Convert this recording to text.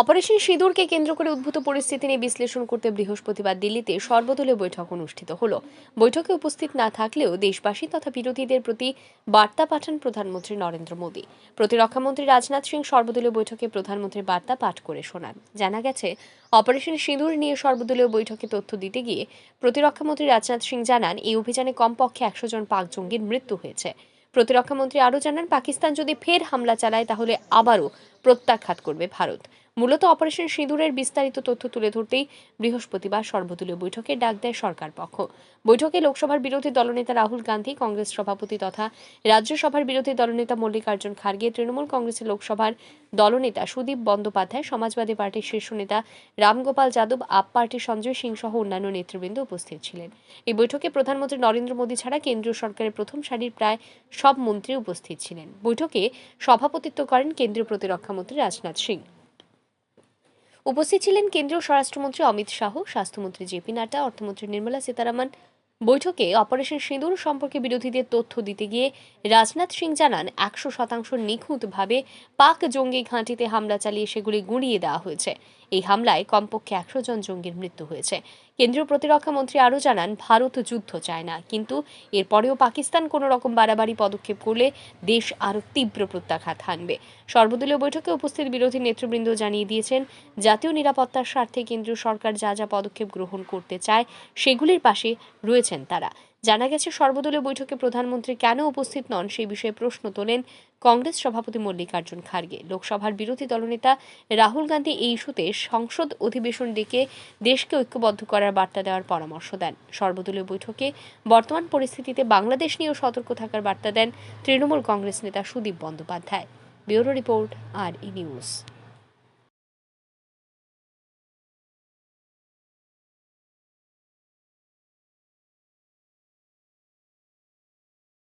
Operation সিঁদুরকে কেন্দ্র করে উদ্ভূত পরিস্থিতি নিয়ে বিশ্লেষণ করতে বৃহস্পতিবার দিল্লিতে সর্বদলীয় বৈঠক অনুষ্ঠিত হলো। বৈঠকে উপস্থিত না থাকলেও দেশবাসী তথা বিরোধীদের প্রতি বার্তা পাঠান প্রধানমন্ত্রী নরেন্দ্র মোদী। প্রতিরক্ষামন্ত্রী রাজনাথ সিং সর্বদলীয় বৈঠকে প্রধানমন্ত্রীর বার্তা পাঠ করে শোনান। জানা গেছে, অপারেশন সিঁদুর নিয়ে সর্বদলীয় বৈঠকে তথ্য দিতে গিয়ে প্রতিরক্ষামন্ত্রী রাজনাথ সিং জানান, এই অভিযানে কমপক্ষে একশো জন পাক জঙ্গির মৃত্যু হয়েছে। প্রতিরক্ষামন্ত্রী আরও জানান, পাকিস্তান যদি ফের হামলা চালায় তাহলে আবারও প্রত্যাঘাত করবে ভারত। মূলত অপারেশন সিঁদুরের বিস্তারিত তথ্য তুলে ধরতেই বৃহস্পতিবার সর্বদলীয় বৈঠকে ডাক দেয় সরকার পক্ষ। বৈঠকে লোকসভার বিরোধী দলনেতা রাহুল গান্ধী, কংগ্রেস সভাপতি তথা রাজ্যসভার বিরোধী দলনেতা মল্লিকার্জুন খার্গে, তৃণমূল কংগ্রেসের লোকসভার দলনেতা সুদীপ বন্দ্যোপাধ্যায়, সমাজবাদী পার্টির শীর্ষ নেতা রামগোপাল যাদব, আপ পার্টির সঞ্জয় সিং সহ অন্যান্য নেতৃবৃন্দ উপস্থিত ছিলেন। এই বৈঠকে প্রধানমন্ত্রী নরেন্দ্র মোদী ছাড়া কেন্দ্রীয় সরকারের প্রথম সারির প্রায় সব মন্ত্রী উপস্থিত ছিলেন। বৈঠকে সভাপতিত্ব করেন কেন্দ্রীয় প্রতিরক্ষামন্ত্রী রাজনাথ সিং। উপস্থিত ছিলেন কেন্দ্রীয় স্বরাষ্ট্রমন্ত্রী অমিত শাহ, স্বাস্থ্যমন্ত্রী জেপি নাড্ডা, অর্থমন্ত্রী নির্মলা সীতারামন। বৈঠকে অপারেশন সিঁদুর সম্পর্কে বিরোধীদের তথ্য দিতে গিয়ে রাজনাথ সিং জানান, একশো শতাংশ নিখুঁতভাবে পাক জঙ্গি ঘাঁটিতে হামলা চালিয়ে সেগুলি গুঁড়িয়ে দেওয়া হয়েছে। এই হামলায় কমপক্ষে একশো জন জঙ্গির মৃত্যু হয়েছে। কেন্দ্রীয় প্রতিরক্ষা মন্ত্রী আরও জানান, ভারত যুদ্ধ চায় না, কিন্তু এরপরেও পাকিস্তান কোনো রকম বাড়াবাড়ি পদক্ষেপ করলে দেশ আরও তীব্র প্রত্যাঘাত হানবে। সর্বদলীয় বৈঠকে উপস্থিত বিরোধী নেতৃবৃন্দ জানিয়ে দিয়েছেন, জাতীয় নিরাপত্তার স্বার্থে কেন্দ্রীয় সরকার যা যা পদক্ষেপ গ্রহণ করতে চায়, সেগুলির পাশে রয়েছেন তারা। জানা গেছে, সর্বদলীয় বৈঠকে প্রধানমন্ত্রী কেন উপস্থিত নন সেই বিষয়ে প্রশ্ন তোলেন কংগ্রেস সভাপতি মল্লিকার্জুন খার্গে। লোকসভার বিরোধী দলনেতা রাহুল গান্ধী এই ইস্যুতে সংসদ অধিবেশন ডেকে দেশকে ঐক্যবদ্ধ করার বার্তা দেওয়ার পরামর্শ দেন। সর্বদলীয় বৈঠকে বর্তমান পরিস্থিতিতে বাংলাদেশ নিয়েও সতর্ক থাকার বার্তা দেন তৃণমূল কংগ্রেস নেতা Sudip Bandyopadhyay. Bureau report, R E news.